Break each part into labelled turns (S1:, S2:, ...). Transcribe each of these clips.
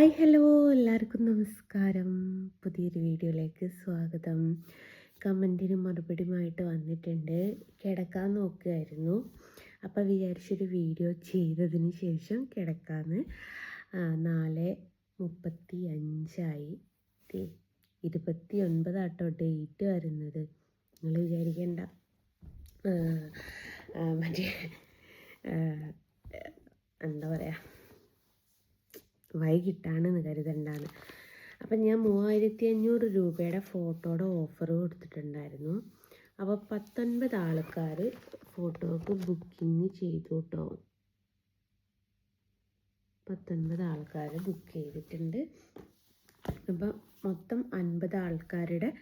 S1: Hi hello. എല്ലാവർക്കും നമസ്കാരം. പുതിയൊരു വീഡിയോയിലേക്ക് സ്വാഗതം. കമന്റിന് മറുപടിയുമായിട്ട് വന്നിട്ടുണ്ട്. കിടക്കാൻ നോക്കുകയായിരുന്നു അപ്പോൾ വിചാരിച്ചൊരു വീഡിയോ ചെയ്തതിന് ശേഷം കിടക്കാന്ന് നാല് മുപ്പത്തി അഞ്ചായി ഇരുപത്തി ഒൻപതാട്ടോ ഡേറ്റ് വരുന്നത്. നിങ്ങൾ വിചാരിക്കേണ്ട. മറ്റേ എന്താ പറയുക വൈകിട്ടാണെന്ന് കരുതണ്ടാണ് അപ്പം ഞാൻ മൂവായിരത്തി അഞ്ഞൂറ് രൂപയുടെ ഫോട്ടോയുടെ ഓഫർ കൊടുത്തിട്ടുണ്ടായിരുന്നു. അപ്പോൾ പത്തൊൻപത് ആൾക്കാർ ഫോട്ടോക്ക് ബുക്കിംഗ് ചെയ്തു കേട്ടോ പത്തൊൻപത് ആൾക്കാർ ബുക്ക് ചെയ്തിട്ടുണ്ട്. അപ്പം മൊത്തം അൻപത് ആൾക്കാരുടെ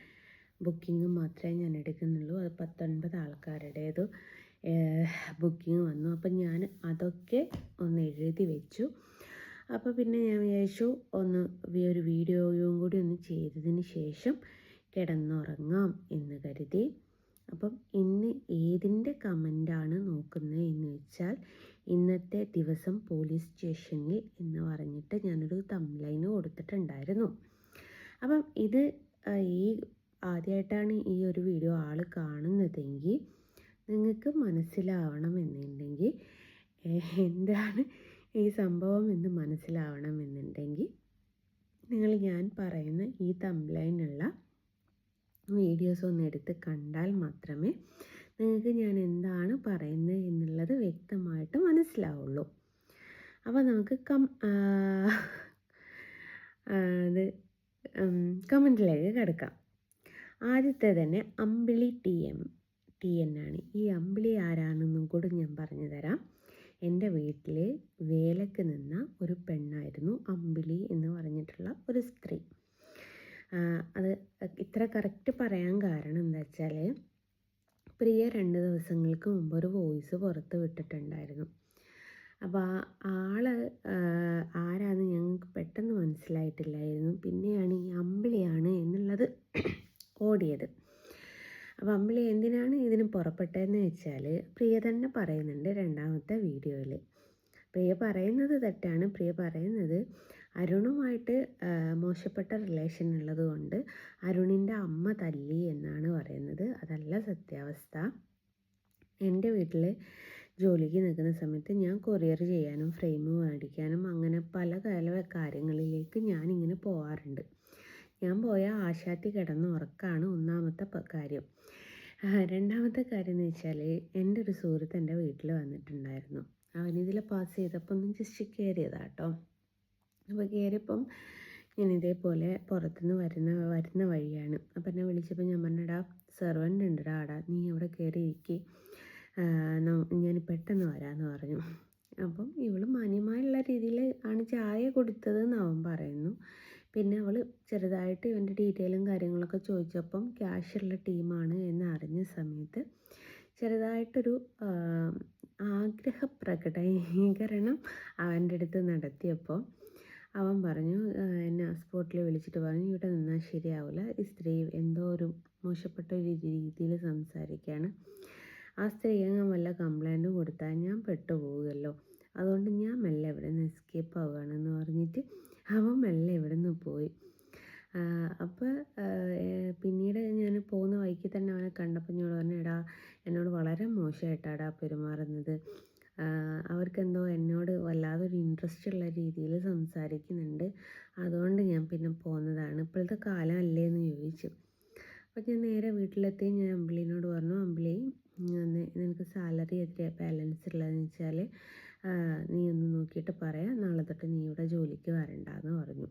S1: ബുക്കിംഗ് മാത്രമേ ഞാൻ എടുക്കുന്നുള്ളൂ. അത് പത്തൊൻപത് ആൾക്കാരുടേത് ബുക്കിംഗ് വന്നു. അപ്പം ഞാൻ അതൊക്കെ ഒന്ന് എഴുതി വെച്ചു. അപ്പോൾ പിന്നെ ഞാൻ വിചാരിച്ചു ഒന്ന് ഒരു വീഡിയോയും കൂടി ഒന്ന് ചെയ്തതിന് ശേഷം കിടന്നുറങ്ങാം എന്ന് കരുതി. അപ്പം ഇന്ന് ഏതിന്റെ കമന്റാണ് നോക്കുന്നത് എന്ന് വെച്ചാൽ ഇന്നത്തെ ദിവസം പോലീസ് സ്റ്റേഷനിൽ എന്ന് പറഞ്ഞിട്ട് ഞാനൊരു തംലൈന് കൊടുത്തിട്ടുണ്ടായിരുന്നു. അപ്പം ഇത് ഈ ആദ്യമായിട്ടാണ് ഈ ഒരു വീഡിയോ ആൾ കാണുന്നതെങ്കിൽ നിങ്ങൾക്ക് മനസ്സിലാവണം എന്നുണ്ടെങ്കിൽ എന്താണ് ഈ സംഭവം എന്ന് മനസ്സിലാവണമെന്നുണ്ടെങ്കിൽ നിങ്ങൾ ഞാൻ പറയുന്ന ഈ തംലൈനുള്ള വീഡിയോസ് ഒന്ന് എടുത്ത് കണ്ടാൽ മാത്രമേ നിങ്ങൾക്ക് ഞാൻ എന്താണ് പറയുന്നത് എന്നുള്ളത് വ്യക്തമായിട്ട് മനസ്സിലാവുള്ളൂ. അപ്പോൾ നമുക്ക് കം ഇത് കമന്റിലേക്ക് കിടക്കാം. ആദ്യത്തെ തന്നെ Ambili T M T N ആണ്. ഈ അമ്പിളി ആരാണെന്നും കൂടെ ഞാൻ പറഞ്ഞു തരാം. എന്റെ വീട്ടിലെ വേലക്ക് നിന്ന ഒരു പെണ്ണായിരുന്നു അമ്പിളി എന്ന് പറഞ്ഞിട്ടുള്ള ഒരു സ്ത്രീ. അത് ഇത്ര കറക്റ്റ് പറയാൻ കാരണം എന്താ വെച്ചാൽ പ്രിയ രണ്ട് ദിവസങ്ങൾക്ക് മുമ്പ് ഒരു വോയിസ് പുറത്ത് വിട്ടിട്ടുണ്ടായിരുന്നു. അപ്പോൾ ആ ആൾ ആരാന്ന് ഞങ്ങൾക്ക് പെട്ടെന്ന് മനസ്സിലായിട്ടില്ലായിരുന്നു. പിന്നെയാണ് ഈ അമ്പിളിയാണ് എന്നുള്ളത് ഓടിയത്. അപ്പോൾ അമ്പിളി എന്തിനാണ് ഇതിന് പുറപ്പെട്ടതെന്ന് വെച്ചാൽ പ്രിയ തന്നെ പറയുന്നുണ്ട് രണ്ടാമത്തെ വീഡിയോയിൽ പ്രിയ പറയുന്നത് തെറ്റാണ്. പ്രിയ പറയുന്നത് അരുണുമായിട്ട് മോശപ്പെട്ട റിലേഷൻ ഉള്ളത് കൊണ്ട് അരുണിന്റെ അമ്മ തല്ലി എന്നാണ് പറയുന്നത്. അതല്ല സത്യാവസ്ഥ. എന്റെ വീട്ടിൽ ജോലിക്ക് നിൽക്കുന്ന സമയത്ത് ഞാൻ കൊറിയർ ചെയ്യാനും ഫ്രെയിം മേടിക്കാനും അങ്ങനെ പല പല കാര്യങ്ങളിലേക്ക് ഞാനിങ്ങനെ പോകാറുണ്ട് ഞാൻ പോയ ആശാത്തി കിടന്ന് ഉറക്കാണ് ഒന്നാമത്തെ കാര്യം. രണ്ടാമത്തെ കാര്യം എന്ന് വെച്ചാൽ എന്റെ ഒരു സുഹൃത്ത് എന്റെ വീട്ടിൽ വന്നിട്ടുണ്ടായിരുന്നു. അവൻ അവനിതിൽ പാസ് ചെയ്തപ്പോൾ ഒന്ന് ജസ്റ്റ് കയറിയതാട്ടോ അപ്പോൾ കയറിയപ്പം ഞാൻ ഇതേപോലെ പുറത്തുനിന്ന് വരുന്ന വരുന്ന വഴിയാണ്. അപ്പം എന്നെ വിളിച്ചപ്പോൾ ഞാൻ പറഞ്ഞടാ സെർവന്റ് ഉണ്ടടാ ആടാ നീ അവിടെ കയറി ഇരിക്കി. ഞാൻ പെട്ടെന്ന് വരാമെന്ന് പറഞ്ഞു. അപ്പം ഇവൾ മാന്യമായുള്ള രീതിയിൽ ആണ് ചായ കൊടുത്തതെന്ന് അവൻ പറയുന്നു. പിന്നെ അവൾ ചെറുതായിട്ട് ഇവന്റെ ഡീറ്റെയിലും കാര്യങ്ങളൊക്കെ ചോദിച്ചപ്പം ക്യാഷുള്ള ടീമാണ് എന്ന് അറിഞ്ഞ സമയത്ത് ചെറുതായിട്ടൊരു ആ, ആഗ്രഹ പ്രകടീകരണം അവന്റെ അടുത്ത് നടത്തിയപ്പോൾ അവൻ പറഞ്ഞു എന്നെ സ്പോട്ടിൽ വിളിച്ചിട്ട് പറഞ്ഞു ഇവിടെ നിന്നാൽ ശരിയാവില്ല ഈ സ്ത്രീ എന്തോ ഒരു മോശപ്പെട്ട ഒരു രീതിയിൽ സംസാരിക്കുകയാണ് ആ സ്ത്രീ അങ്ങ് വല്ല കംപ്ലൈന്റും കൊടുത്താൽ ഞാൻ പെട്ടുപോകുമല്ലോ അതുകൊണ്ട് ഞാൻ മെല്ലെ ഇവിടെ നിന്ന് എസ്കേപ്പ് ആവുകയാണെന്ന് പറഞ്ഞിട്ട് അവൻ മെല്ലെ ഇവിടെ നിന്ന് പോയി അപ്പോൾ പിന്നീട് ഞാൻ പോകുന്ന വഴിക്ക് തന്നെ അവനെ കണ്ടപ്പോൾ ഞാൻ പറഞ്ഞു എടാ എന്നോട് വളരെ മോശമായിട്ടാടാ പെരുമാറുന്നത്. അവർക്കെന്തോ എന്നോട് വല്ലാതൊരു ഇൻട്രസ്റ്റ് ഉള്ള രീതിയിൽ സംസാരിക്കുന്നുണ്ട്. അതുകൊണ്ട് ഞാൻ പിന്നെ പോകുന്നതാണ് ഇപ്പോഴത്തെ കാലം അല്ലേ എന്ന് ചോദിച്ചു. അപ്പോൾ ഞാൻ നേരെ വീട്ടിലെത്തി. ഞാൻ അമ്പിളിനോട് പറഞ്ഞു അമ്പിളി നിനക്ക് സാലറി എത്രയാണ് ബാലൻസ് ഉള്ളതെന്ന് വെച്ചാൽ നീ ഒന്ന് നോക്കിയിട്ട് പറയാം. നാളെ തൊട്ട് നീ ഇവിടെ ജോലിക്ക് വരണ്ടെന്ന് പറഞ്ഞു.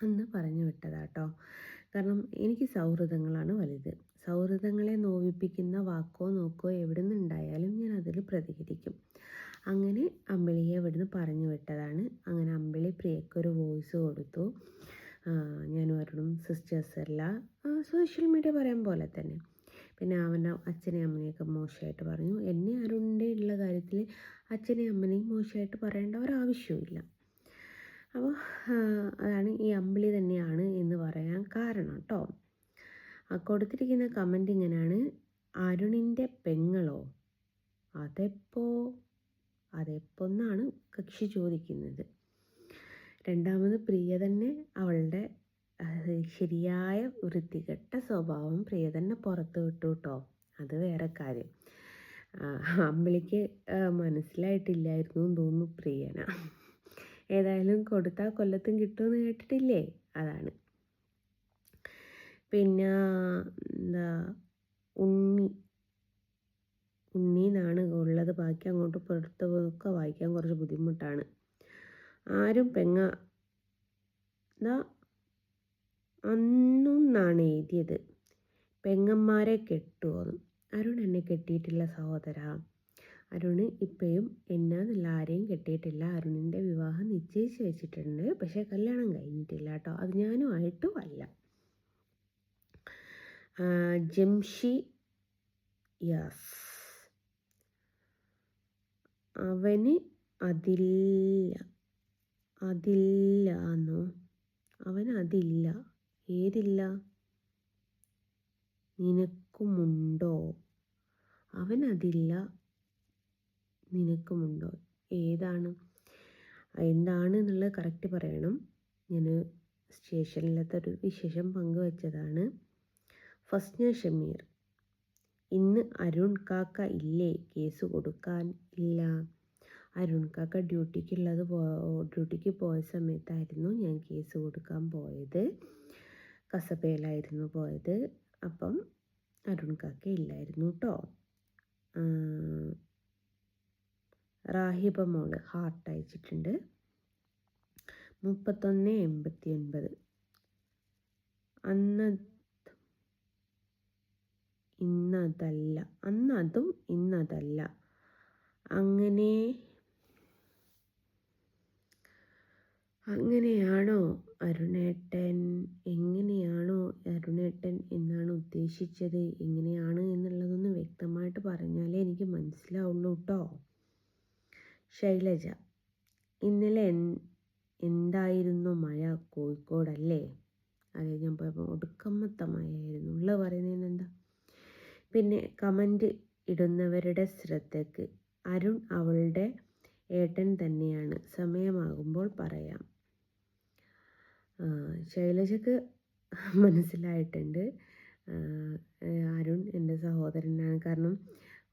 S1: അന്ന് പറഞ്ഞു വിട്ടതാട്ടോ. കാരണം എനിക്ക് സൗഹൃദങ്ങളാണ് വലുത്. സൗഹൃദങ്ങളെ നോവിപ്പിക്കുന്ന വാക്കോ നോക്കോ എവിടെ നിന്നുണ്ടായാലും ഞാൻ അതിൽ പ്രതികരിക്കും. അങ്ങനെ അമ്പിളിയെ ഇവിടുന്ന് പറഞ്ഞു വിട്ടതാണ്. അങ്ങനെ അമ്പിളി പ്രിയക്കൊരു വോയിസ് കൊടുത്തു. ഞാൻ അവരോടും സിസ്റ്റേഴ്സ് അല്ല സോഷ്യൽ മീഡിയ പറയാൻ പോലെ തന്നെ. പിന്നെ അവന്റെ അച്ഛനെയും അമ്മനെയൊക്കെ മോശമായിട്ട് പറഞ്ഞു. എന്നെ അരുണിന്റെ ഉള്ള കാര്യത്തിൽ അച്ഛനെയും അമ്മനെയും മോശമായിട്ട് പറയേണ്ട ഒരാവശ്യവുമില്ല. അപ്പോൾ അതാണ് ഈ അമ്പിളി തന്നെയാണ് എന്ന് പറയാൻ കാരണം കേട്ടോ. കൊടുത്തിരിക്കുന്ന കമന്റ് ഇങ്ങനെയാണ്. അരുണിന്റെ പെങ്ങളോ? അതെപ്പോ? അതെപ്പോ എന്നാണ് കക്ഷി ചോദിക്കുന്നത്. രണ്ടാമത് പ്രിയ തന്നെ അവളുടെ ശരിയായ വൃത്തികെട്ട സ്വഭാവം പ്രിയ തന്നെ പുറത്ത് വിട്ടു കേട്ടോ അത് വേറെ കാര്യം. അമ്പിളിക്ക് മനസ്സിലായിട്ടില്ലായിരുന്നു തോന്നുന്നു പ്രിയന. ഏതായാലും കൊടുത്താൽ കൊല്ലത്തും കിട്ടുമെന്ന് കേട്ടിട്ടില്ലേ? അതാണ്. പിന്നെ എന്താ ഉണ്ണി. ഉണ്ണി എന്നാണ് ഉള്ളത്. ബാക്കി അങ്ങോട്ട് പുറത്തൊക്കെ വായിക്കാൻ കുറച്ച് ബുദ്ധിമുട്ടാണ്. ആരും പെങ്ങ എന്താ അന്നും എന്നാണ് എഴുതിയത്. പെങ്ങന്മാരെ കെട്ടുമോന്ന് അരുൺ എന്നെ കെട്ടിയിട്ടില്ല സഹോദര. അരുൺ ഇപ്പോഴും എന്നെ നല്ല ആരെയും കെട്ടിയിട്ടില്ല. അരുണിന്റെ വിവാഹം നിശ്ചയിച്ച് വെച്ചിട്ടുണ്ട്. പക്ഷേ കല്യാണം കഴിഞ്ഞിട്ടില്ല കേട്ടോ. അത് ഞാനും ആയിട്ടും അല്ല. ജംഷി യാസ്. അവന് അതില്ല. അതില്ല എന്നോ അവൻ അതില്ല. ഏതില്ല? നിനക്കുമുണ്ടോ? അവനതില്ല. നിനക്കുമുണ്ടോ? ഏതാണ്? എന്താണ് എന്നുള്ളത് കറക്റ്റ് പറയണം. ഞാൻ സ്റ്റേഷനിലത്തെ ഒരു വിശേഷം പങ്കുവച്ചതാണ്. ഫസ്ന ഷമീർ. ഇന്ന് അരുൺ കാക്ക ഇല്ലേ? കേസ് കൊടുക്കാൻ ഇല്ല. അരുൺ കാക്ക ഡ്യൂട്ടിക്കുള്ളത് പോ ഡ്യൂട്ടിക്ക് പോയ സമയത്തായിരുന്നു ഞാൻ കേസ് കൊടുക്കാൻ പോയത്. കസബയിലായിരുന്നു പോയത്. അപ്പം അരുൺ കാക്ക ഇല്ലായിരുന്നു കേട്ടോ റാഹിബ മോൾ ഹാർട്ട് അയച്ചിട്ടുണ്ട്. മുപ്പത്തൊന്ന് എൺപത്തി ഒൻപത് അന്ന് ഇന്നതല്ല. അന്നതും ഇന്നതല്ല. അങ്ങനെ അങ്ങനെയാണോ അരുണേട്ടൻ? എങ്ങനെയാണോ അരുണേട്ടൻ എന്നാണ് ഉദ്ദേശിച്ചത്? എങ്ങനെയാണ് എന്നുള്ളതൊന്ന് വ്യക്തമായിട്ട് പറഞ്ഞാലേ എനിക്ക് മനസ്സിലാവുള്ളൂ കേട്ടോ ശൈലജ ഇന്നലെ എന്തായിരുന്നു മഴ? കോഴിക്കോടല്ലേ? അതെ ഞാൻ പോയപ്പോൾ ഒടുക്കമ്മത്ത മഴയായിരുന്നു. ഉള്ള പറയുന്നതിന് എന്താ? പിന്നെ കമന്റ് ഇടുന്നവരുടെ ശ്രദ്ധയ്ക്ക് അരുൺ അവളുടെ ഏട്ടൻ തന്നെയാണ്. സമയമാകുമ്പോൾ പറയാം. ശൈലജക്ക് മനസ്സിലായിട്ടുണ്ട്. അരുൺ എന്റെ സഹോദരനാണ്. കാരണം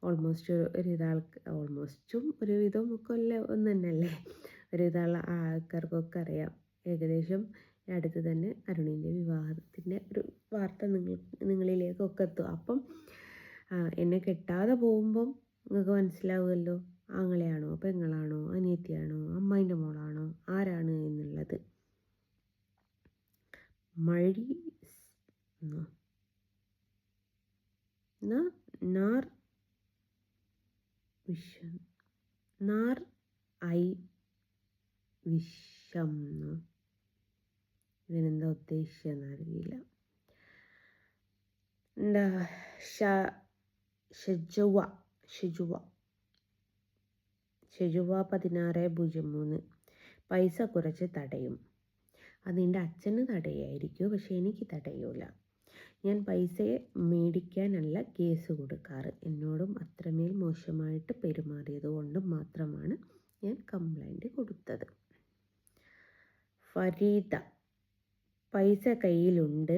S1: ഓൾമോസ്റ്റ് ഒരു ഇതാൾക്ക് ഓൾമോസ്റ്റും ഒരു വിധം ഒക്കെ അല്ല ഒന്ന് തന്നെയല്ലേ ഒരു ഇതാൾ ആൾക്കാർക്കൊക്കെ അറിയാം. ഏകദേശം അടുത്ത് തന്നെ അരുണിന്റെ വിവാഹത്തിന്റെ ഒരു വാർത്ത നിങ്ങൾ നിങ്ങളിലേക്കൊക്കെ എത്തും. അപ്പം എന്നെ കെട്ടാതെ പോകുമ്പം നിങ്ങൾക്ക് മനസ്സിലാവുമല്ലോ. ആങ്ങളെയാണോ പെങ്ങളാണോ അനിയത്തിയാണോ അമ്മായിന്റെ മോളാണോ ആരാണ് എന്നുള്ളത്. മഴി നാർ വിഷം ഇതിനെന്താ ഉദ്ദേശിച്ചെന്ന് അറിയില്ല. എന്താ ഷജുവ ഷജുവ ഷജുവ പതിനാറ് പൂജ്യം മൂന്ന്. പൈസ കുറച്ച് തടയും. അത് നിന്റെ അച്ഛന് തടയായിരിക്കും. പക്ഷെ എനിക്ക് തടയൂല. ഞാൻ പൈസയെ മേടിക്കാനല്ല കേസ് കൊടുക്കാറ്. എന്നോടും അത്രമേൽ മോശമായിട്ട് പെരുമാറിയത് കൊണ്ട് മാത്രമാണ് ഞാൻ കംപ്ലൈന്റ് കൊടുത്തത്. ഫരീദ പൈസ കയ്യിലുണ്ട്.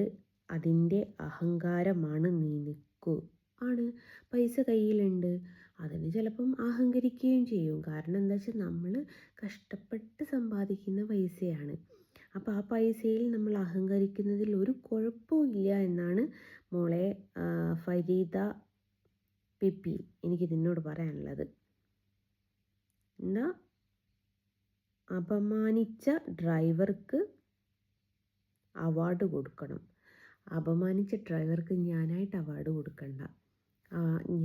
S1: അതിന്റെ അഹങ്കാരമാണ് നിനക്കു ആണ്. പൈസ കയ്യിലുണ്ട്. അതിന് ചിലപ്പം അഹങ്കരിക്കുകയും ചെയ്യും. കാരണം എന്താ വെച്ചാൽ നമ്മൾ കഷ്ടപ്പെട്ട് സമ്പാദിക്കുന്ന പൈസയാണ്. അപ്പോൾ ആ പൈസയിൽ നമ്മൾ അഹങ്കരിക്കുന്നതിൽ ഒരു കുഴപ്പമില്ല എന്നാണ് മോളെ ഫരീദ പിപ്പി എനിക്ക് നിന്നോട് പറയാനുള്ളത്. എന്നാ അപമാനിച്ച ഡ്രൈവർക്ക് അവാർഡ് കൊടുക്കണം. അപമാനിച്ച ഡ്രൈവർക്ക് ഞാനായിട്ട് അവാർഡ് കൊടുക്കണ്ട.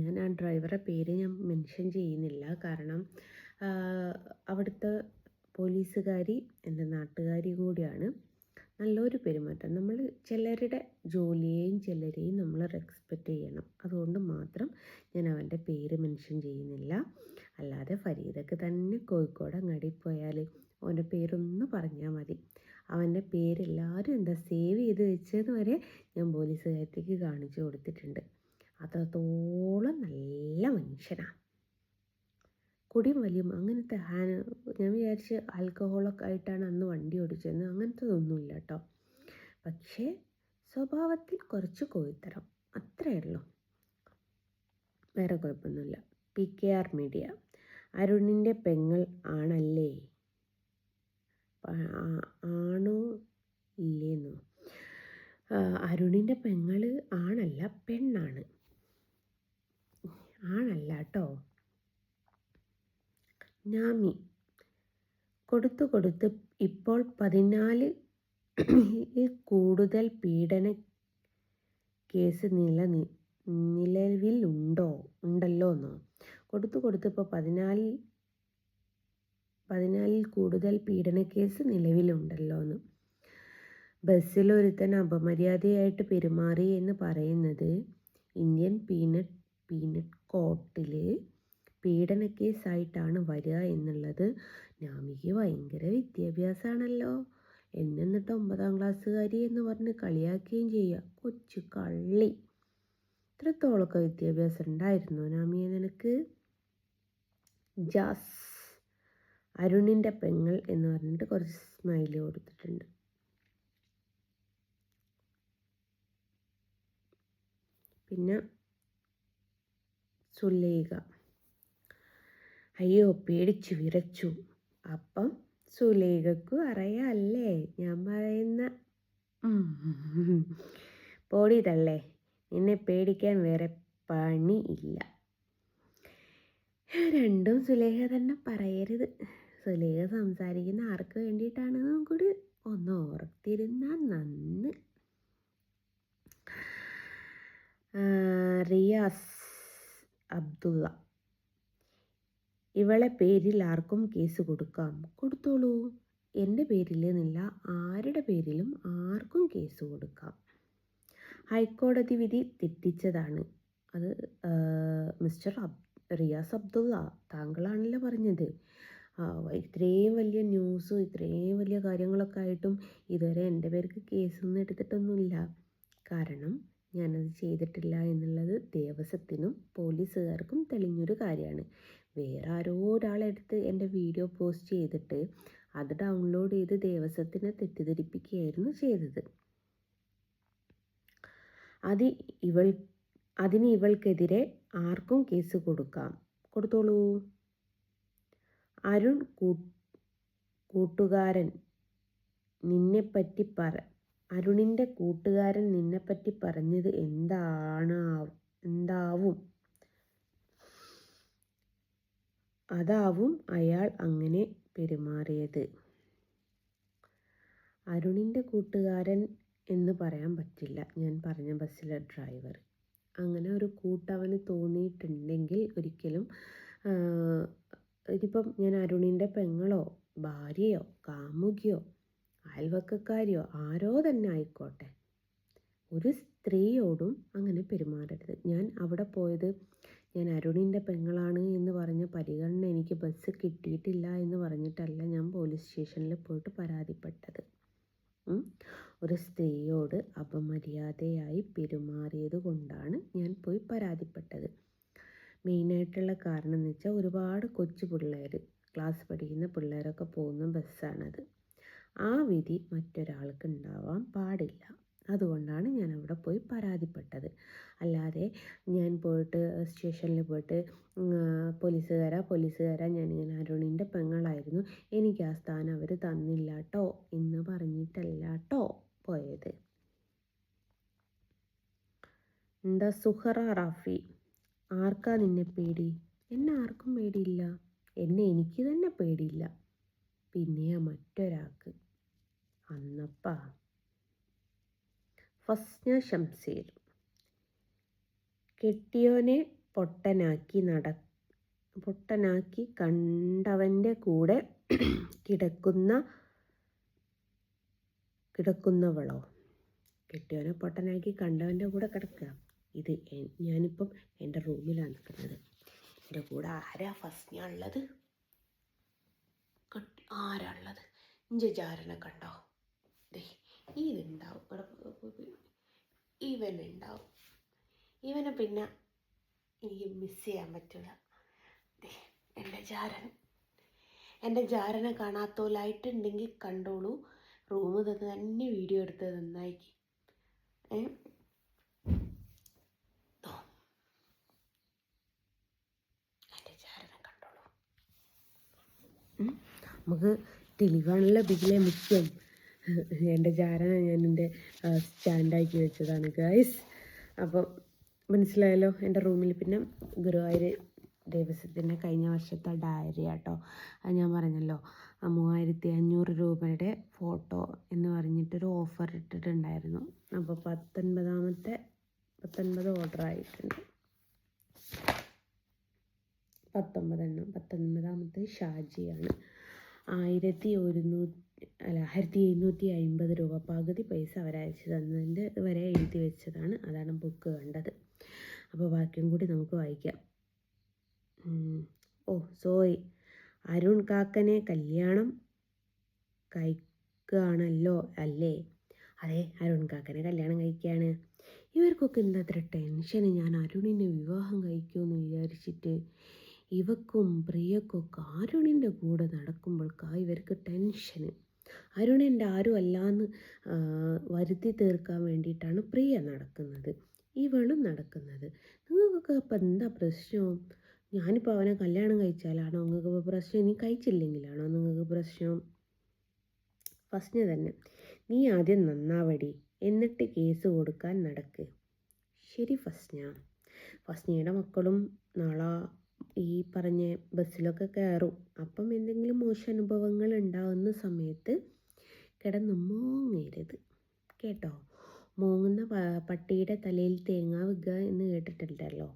S1: ഞാൻ ആ ഡ്രൈവറെ പേര് ഞാൻ മെൻഷൻ ചെയ്യുന്നില്ല. കാരണം അവിടുത്തെ പോലീസുകാരി എന്റെ നാട്ടുകാരി കൂടിയാണ്. നല്ലൊരു പെരുമാറ്റം. നമ്മൾ ചിലരുടെ ജോലിയെയും ചിലരെയും നമ്മൾ റെസ്പെക്റ്റ് ചെയ്യണം. അതുകൊണ്ട് മാത്രം ഞാൻ അവന്റെ പേര് മെൻഷൻ ചെയ്യുന്നില്ല. അല്ലാതെ ഫരീദക്ക് തന്നെ കോഴിക്കോട് അങ്ങാടി പോയാൽ അവന്റെ പേരൊന്ന് പറഞ്ഞാൽ മതി. അവന്റെ പേരെല്ലാവരും എന്താ സേവ് ചെയ്ത് വെച്ചത് വരെ ഞാൻ പോലീസുകാരത്തേക്ക് കാണിച്ചു കൊടുത്തിട്ടുണ്ട്. അത്രത്തോളം നല്ല മനുഷ്യനാണ് കുടിയും വലിയും അങ്ങനത്തെ ഹാൻ ഞാൻ വിചാരിച്ച് ആൽക്കഹോളൊക്കെ ആയിട്ടാണ് അന്ന് വണ്ടി ഓടിച്ചതെന്ന് അങ്ങനത്തതൊന്നുമില്ല കേട്ടോ. പക്ഷേ സ്വഭാവത്തിൽ കുറച്ച് കോഴിത്തരം അത്രയേ ഉള്ളൂ. വേറെ കുഴപ്പമൊന്നുമില്ല. P K R media. അരുണിന്റെ പെങ്ങൾ ആണല്ലേ? ആണോ ഇല്ലേന്നോ? അരുണിന്റെ പെങ്ങൾ ആണല്ല പെണ്ണാണ്. ആണല്ല കേട്ടോ. നാമി. കൊടുത്തു കൊടുത്ത് ഇപ്പോൾ പതിനാല് കൂടുതൽ പീഡന കേസ് നില നിലവിലുണ്ടോ ഉണ്ടല്ലോ എന്നോ. കൊടുത്തു കൊടുത്തിപ്പോൾ പതിനാലിൽ പതിനാലിൽ കൂടുതൽ പീഡന കേസ് നിലവിലുണ്ടല്ലോ എന്ന്. ബസ്സിലൊരുത്തൻ അപമര്യാദയായിട്ട് പെരുമാറി എന്ന് പറയുന്നത് ഇന്ത്യൻ പീനട്ട് പീനട്ട് കോട്ടിൽ പീഡന കേസായിട്ടാണ് വരിക എന്നുള്ളത് നാമിക്ക് ഭയങ്കര വിദ്യാഭ്യാസമാണല്ലോ എന്നെ എന്നിട്ട് ഒമ്പതാം ക്ലാസ്സുകാരി എന്ന് പറഞ്ഞ് കളിയാക്കുകയും ചെയ്യുക കൊച്ചു കള്ളി. ഇത്രത്തോളമൊക്കെ വിദ്യാഭ്യാസം ഉണ്ടായിരുന്നു നാമിയെ നിനക്ക്? ജാസ്. അരുണിന്റെ പെങ്ങൾ എന്ന് പറഞ്ഞിട്ട് കുറച്ച് സ്മൈലി കൊടുത്തിട്ടുണ്ട്. പിന്നെ സുലേഖ. അയ്യോ പേടിച്ചു വിറച്ചു. അപ്പം സുലേഖക്കു അറിയാല്ലേ ഞാൻ പറയുന്ന. പോടി തള്ളേ നിന്നെ പേടിക്കാൻ വേറെ പണി ഇല്ല. രണ്ടും സുലേഖ തന്നെ പറയരുത്. സുലേഖ സംസാരിക്കുന്ന ആർക്ക് വേണ്ടിയിട്ടാണെന്നും കൂടി ഒന്ന് ഓർത്തിരുന്നാൽ നന്ന്. റിയാസ് അബ്ദുള്ള. ഇവളെ പേരിൽ ആർക്കും കേസ് കൊടുക്കാം. കൊടുത്തോളൂ. എന്റെ പേരിൽ നിന്നില്ല ആരുടെ പേരിലും ആർക്കും കേസ് കൊടുക്കാം. ഹൈക്കോടതി വിധി തെറ്റിച്ചതാണ്. അത് മിസ്റ്റർ അബ് റിയാസ് അബ്ദുള്ള താങ്കളാണല്ലോ പറഞ്ഞത്. ഇത്രയും വലിയ ന്യൂസും ഇത്രയും വലിയ കാര്യങ്ങളൊക്കെ ആയിട്ടും ഇതുവരെ എന്റെ പേർക്ക് കേസൊന്നും എടുത്തിട്ടൊന്നുമില്ല. കാരണം ഞാനത് ചെയ്തിട്ടില്ല എന്നുള്ളത് ദേവസ്വത്തിനും പോലീസുകാർക്കും തെളിഞ്ഞൊരു കാര്യമാണ്. വേറെ ആരോ ഒരാളെടുത്ത് എന്റെ വീഡിയോ പോസ്റ്റ് ചെയ്തിട്ട് അത് ഡൗൺലോഡ് ചെയ്ത് ദേവസ്വത്തിനെ തെറ്റിദ്ധരിപ്പിക്കുകയായിരുന്നു ചെയ്തത്. അത് ഇവൾ അതിന് ഇവൾക്കെതിരെ ആർക്കും കേസ് കൊടുക്കാം. കൊടുത്തോളൂ. അരുൺ കൂട്ടുകാരൻ നിന്നെപ്പറ്റി പറ അരുണിന്റെ കൂട്ടുകാരൻ നിന്നെപ്പറ്റി പറഞ്ഞത് എന്താണ് എന്താവും? അതാവും അയാൾ അങ്ങനെ പെരുമാറിയത്. അരുണിന്റെ കൂട്ടുകാരൻ എന്ന് പറയാൻ പറ്റില്ല. ഞാൻ പറഞ്ഞ ബസ്സിലെ ഡ്രൈവർ. അങ്ങനെ ഒരു കൂട്ടവന് തോന്നിയിട്ടുണ്ടെങ്കിൽ ഒരിക്കലും ഇതിപ്പം ഞാൻ അരുണിന്റെ പെങ്ങളോ ഭാര്യയോ കാമുകിയോ അയൽവക്കക്കാരിയോ ആരോ തന്നെ ആയിക്കോട്ടെ. ഒരു സ്ത്രീയോടും അങ്ങനെ പെരുമാറരുത്. ഞാൻ അവിടെ പോയത് ഞാൻ അരുണിന്റെ പെങ്ങളാണ് എന്ന് പറഞ്ഞ പരിഗണന എനിക്ക് ബസ് കിട്ടിയിട്ടില്ല എന്ന് പറഞ്ഞിട്ടല്ല ഞാൻ പോലീസ് സ്റ്റേഷനിൽ പോയിട്ട് പരാതിപ്പെട്ടത്. ഒരു സ്ത്രീയോട് അപമര്യാദയായി പെരുമാറിയത് കൊണ്ടാണ് ഞാൻ പോയി പരാതിപ്പെട്ടത്. മെയിനായിട്ടുള്ള കാരണം എന്ന് വെച്ചാൽ ഒരുപാട് കൊച്ചു പിള്ളേർ ക്ലാസ് പഠിക്കുന്ന പിള്ളേരൊക്കെ പോകുന്ന ബസ്സാണത്. ആ വിധി മറ്റൊരാൾക്ക് ഉണ്ടാവാൻ പാടില്ല. അതുകൊണ്ടാണ് ഞാൻ അവിടെ പോയി പരാതിപ്പെട്ടത്. അല്ലാതെ ഞാൻ പോയിട്ട് സ്റ്റേഷനിൽ പോയിട്ട് പോലീസുകാരാ പോലീസുകാരാ ഞാനിങ്ങനെ അരുണിന്റെ പെങ്ങളായിരുന്നു. എനിക്ക് ആ സ്ഥാനം അവർ തന്നില്ല കേട്ടോ എന്ന് പറഞ്ഞിട്ടല്ല കേട്ടോ പോയത്. എന്താ സുഹറ റാഫി? ആർക്കാ നിന്നെ പേടി? എന്നെ ആർക്കും പേടിയില്ല. എന്നെ എനിക്ക് തന്നെ പേടിയില്ല. പിന്നെയാ മറ്റൊരാൾക്ക്. അന്നപ്പാ. ഫസ്ന ഷംസീർ കെട്ടിയോനെ പൊട്ടനാക്കി നട പൊട്ടനാക്കി കണ്ടവന്റെ കൂടെ കിടക്കുന്ന കിടക്കുന്നവളോ? കെട്ടിയോനെ പൊട്ടനാക്കി കണ്ടവന്റെ കൂടെ കിടക്കുക. ഇത് ഞാനിപ്പം എന്റെ റൂമിലാണ് നിൽക്കുന്നത്. എന്റെ കൂടെ ആരാ ഫസ്ന ഉള്ളത്? ആരാ ഉള്ളത്? ഇഞ്ചാരനെ കണ്ടോ? ദേ ഇതുണ്ടാവും. ഇവൻ ഉണ്ടാവും ഇവനെ പിന്നെ എനിക്ക് മിസ് ചെയ്യാൻ പറ്റില്ല എന്റെ ജാരൻ. എന്റെ ജാരനെ കാണാത്തോലായിട്ടുണ്ടെങ്കിൽ കണ്ടോളൂ. റൂം തന്ന് തന്നെ വീഡിയോ എടുത്ത് നന്നായിരിക്കും ജാരനെ കണ്ടോളൂ. നമുക്ക് തെളിവാണല്ലോ ബിഗിലെ മുഖ്യം. എന്റെ ചാരന ഞാൻ എന്റെ സ്റ്റാൻഡാക്കി വെച്ചതാണ് ഗൈസ് അപ്പോൾ മനസ്സിലായല്ലോ എന്റെ റൂമിൽ പിന്നെ ഗുരുവായൂർ ദേവസ്വത്തിന്റെ കഴിഞ്ഞ വർഷത്തെ ഡയറി ആട്ടോ. അത് ഞാൻ പറഞ്ഞല്ലോ മൂവായിരത്തി അഞ്ഞൂറ് രൂപയുടെ ഫോട്ടോ എന്ന് പറഞ്ഞിട്ടൊരു ഓഫർ ഇട്ടിട്ടുണ്ടായിരുന്നു. അപ്പോൾ പത്തൊൻപതാമത്തെ പത്തൊൻപത് ഓർഡർ ആയിട്ടുണ്ട്. പത്തൊമ്പതെണ്ണം പത്തൊൻപതാമത്തെ ഷാജിയാണ്. ആയിരത്തി ഒരുന്നൂറ്റി അല്ല ആയിരത്തി എഴുന്നൂറ്റി അമ്പത് രൂപ പകുതി പൈസ അവരയച്ചു തന്നതിന്റെ വരെ എഴുതി വെച്ചതാണ്. അതാണ് ബുക്ക് കണ്ടത്. അപ്പോൾ ബാക്കിയും കൂടി നമുക്ക് വായിക്കാം. ഓ സോറി. അരുൺ കാക്കനെ കല്യാണം കഴിക്കുകയാണല്ലോ അല്ലേ? അതെ അരുൺ കാക്കനെ കല്യാണം കഴിക്കുകയാണ് ഇവർക്കൊക്കെ എന്താ അത്ര ടെൻഷന് ഞാൻ അരുണിനെ വിവാഹം കഴിക്കുമെന്ന് വിചാരിച്ചിട്ട് ഇവക്കും പ്രിയക്കൊക്കെ അരുണിന്റെ കൂടെ നടക്കുമ്പോഴേക്കാ ഇവർക്ക് ടെൻഷന് അരുണിന്റെ ആരും അല്ലാന്ന് വരുത്തി തീർക്കാൻ വേണ്ടിയിട്ടാണ് പ്രിയ നടക്കുന്നത്. ഇവളും നടക്കുന്നത്. നിങ്ങൾക്കൊക്കെ അപ്പം എന്താ പ്രശ്നം? ഞാനിപ്പോൾ അവനെ കല്യാണം കഴിച്ചാലാണോ? നിങ്ങൾക്ക് പ്രശ്നം? നീ കഴിച്ചില്ലെങ്കിലാണോ നിങ്ങൾക്ക് പ്രശ്നം? ഫസ്റ്റിന് തന്നെ നീ ആദ്യം നന്നാവടി എന്നിട്ട് കേസ് കൊടുക്കാൻ നടക്ക്. ശരി ഫസ്ന ഫസ്നയുടെ മക്കളും നാളെ ഈ പറഞ്ഞ ബസ്സിലൊക്കെ കയറും. അപ്പം എന്തെങ്കിലും മോശം അനുഭവങ്ങൾ ഉണ്ടാകുന്ന സമയത്ത് കിടന്ന് മോങ്ങരുത്. കേട്ടോ? മോങ്ങുന്ന പട്ടിയുടെ തലയിൽ തേങ്ങ വിൽക്കുക എന്ന് കേട്ടിട്ടുണ്ടല്ലോ.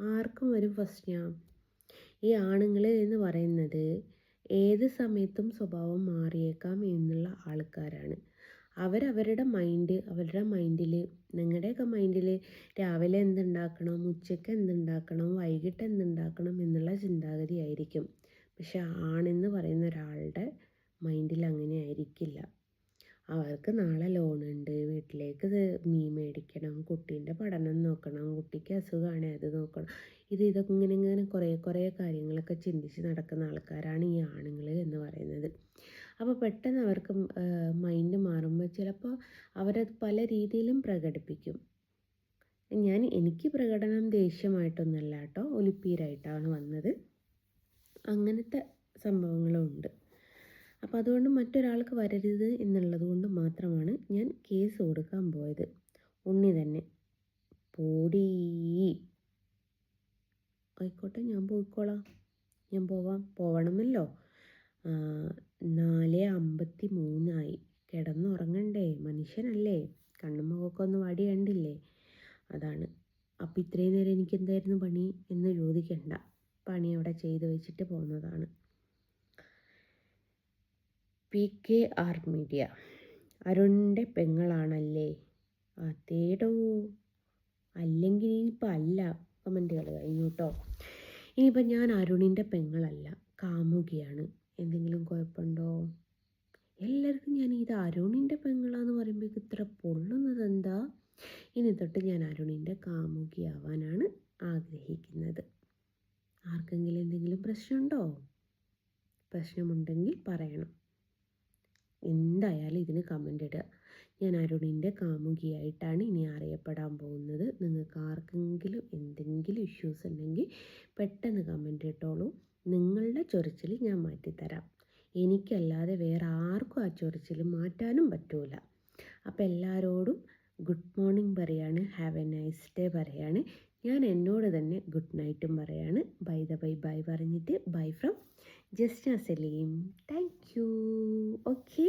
S1: ആർക്കും വരും പ്രശ്നം. ഈ ആണുങ്ങൾ എന്ന് പറയുന്നത് ഏത് സമയത്തും സ്വഭാവം മാറിയേക്കാം എന്നുള്ള ആൾക്കാരാണ്. അവരവരുടെ മൈൻഡ് അവരുടെ മൈൻഡിൽ നിങ്ങളുടെയൊക്കെ മൈൻഡിൽ രാവിലെ എന്തുണ്ടാക്കണം ഉച്ചയ്ക്ക് എന്തുണ്ടാക്കണം വൈകിട്ട് എന്തുണ്ടാക്കണം എന്നുള്ള ചിന്താഗതി ആയിരിക്കും. പക്ഷെ ആണെന്ന് പറയുന്ന ഒരാളുടെ മൈൻഡിൽ അങ്ങനെ ആയിരിക്കില്ല. അവർക്ക് നാളെ ലോണുണ്ട് വീട്ടിലേക്ക് മീൻ മേടിക്കണം കുട്ടീന്റെ പഠനം നോക്കണം കുട്ടിക്ക് അസുഖമാണ് അത് നോക്കണം. ഇത് ഇതൊക്കെ ഇങ്ങനെ ഇങ്ങനെ കുറേ കുറേ കാര്യങ്ങളൊക്കെ ചിന്തിച്ച് നടക്കുന്ന ആൾക്കാരാണ് ഈ ആണുങ്ങൾ എന്ന് പറയുന്നത്. അപ്പോൾ പെട്ടെന്ന് അവർക്ക് മൈൻഡ് മാറുമ്പോൾ ചിലപ്പോൾ അവരത് പല രീതിയിലും പ്രകടിപ്പിക്കും. ഞാൻ എനിക്ക് പ്രകടനം ദേഷ്യമായിട്ടൊന്നുമല്ല കേട്ടോ. ഒലിപ്പീരായിട്ടാണ് വന്നത്. അങ്ങനത്തെ സംഭവങ്ങളുണ്ട്. അപ്പോൾ അതുകൊണ്ട് മറ്റൊരാൾക്ക് വരരുത് എന്നുള്ളത് കൊണ്ട് മാത്രമാണ് ഞാൻ കേസ് കൊടുക്കാൻ പോയത്. ഉണ്ണി തന്നെ. പോടീ. ആയിക്കോട്ടെ ഞാൻ പോയിക്കോളാം. ഞാൻ പോവാം. പോവണമല്ലോ. ആ, നാല് അമ്പത്തി മൂന്നായി കിടന്നുറങ്ങണ്ടേ? മനുഷ്യനല്ലേ? കണ്ണും മുഖമൊക്കെ ഒന്ന് വടി കണ്ടില്ലേ? അതാണ്. അപ്പം ഇത്രയും നേരം എനിക്ക് എന്തായിരുന്നു പണി എന്ന് ചോദിക്കണ്ട. പണി അവിടെ ചെയ്തു വെച്ചിട്ട് പോകുന്നതാണ്. പി കെ ആർ മീഡിയ അരുണിന്റെ പെങ്ങളാണല്ലേ അതേടോ അല്ലെങ്കിൽ ഇനിയിപ്പോൾ അല്ല. കമന്റുകൾ കഴിഞ്ഞു കേട്ടോ ഇനിയിപ്പോൾ ഞാൻ അരുണിന്റെ പെങ്ങളല്ല. കാമുകിയാണ്. എന്തെങ്കിലും കുഴപ്പമുണ്ടോ? എല്ലാവർക്കും ഞാൻ ഇത് അരുണിന്റെ പെങ്ങളാന്ന് പറയുമ്പോഴേക്ക് ഇത്ര പൊള്ളുന്നത് എന്താ? ഇനി തൊട്ട് ഞാൻ അരുണിന്റെ കാമുകിയാവാനാണ് ആഗ്രഹിക്കുന്നത്. ആർക്കെങ്കിലും എന്തെങ്കിലും പ്രശ്നമുണ്ടോ? പ്രശ്നമുണ്ടെങ്കിൽ പറയണം. എന്തായാലും ഇതിന് കമന്റ് ഇടുക. ഞാൻ അരുണിന്റെ കാമുകിയായിട്ടാണ് ഇനി അറിയപ്പെടാൻ പോകുന്നത്. നിങ്ങൾക്ക് ആർക്കെങ്കിലും എന്തെങ്കിലും ഇഷ്യൂസ് ഉണ്ടെങ്കിൽ പെട്ടെന്ന് കമന്റ് ഇട്ടോളൂ. നിങ്ങളുടെ ചൊറിച്ചിൽ ഞാൻ മാറ്റിത്തരാം. എനിക്കല്ലാതെ വേറെ ആർക്കും ആ ചൊറിച്ചിൽ മാറ്റാനും പറ്റൂല. അപ്പോൾ എല്ലാവരോടും ഗുഡ് മോർണിംഗ് പറയാണ് ഹാവ് എ നൈസ് ഡേ പറയാണ്. ഞാൻ എന്നോട് തന്നെ ഗുഡ് നൈറ്റും പറയാണ്. ബൈ ദ ബൈ ബൈ പറഞ്ഞിട്ട് bye from Jasna Saleem. Thank you okay